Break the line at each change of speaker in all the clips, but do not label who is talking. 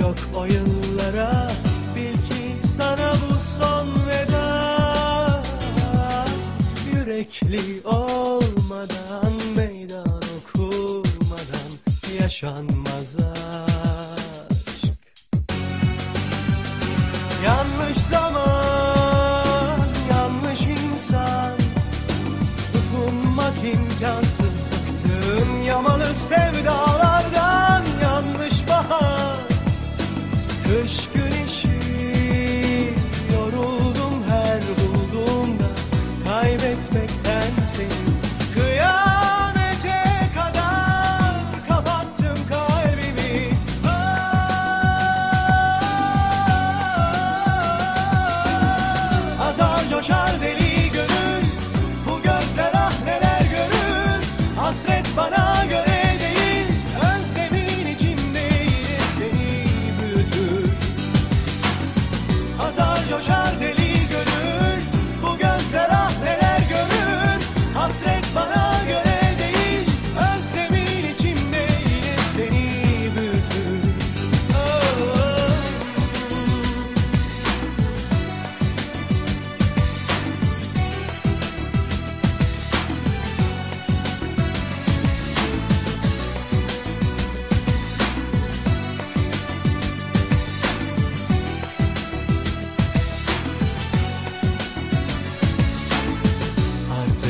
yok o yıllara Bil ki sana bu son veda. Yürekli olmadan meydan okumadan Yaşanmaz aşk. Yanlış zaman, yanlış insan. Tutunmak imkansız bıktım yamalı sevdalardan kış güneşi Yoruldum her bulduğumda. Kaybetmekten seni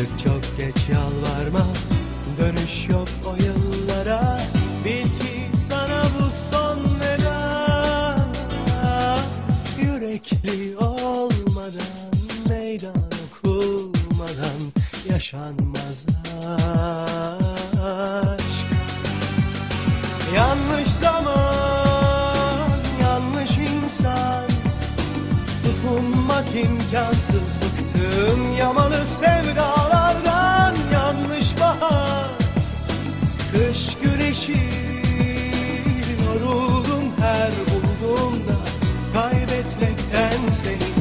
Artık çok geç yalvarma. Dönüş yok o yıllara. Bil ki sana bu son veda. Yürekli olmadan Meydan okunmadan Yaşanmaz aşk Yanlış zaman Yanlış insan. Tutunmak imkansız bıktım yamalı Kış güneşi Yoruldum her bulduğumda. Kaybetmekten seni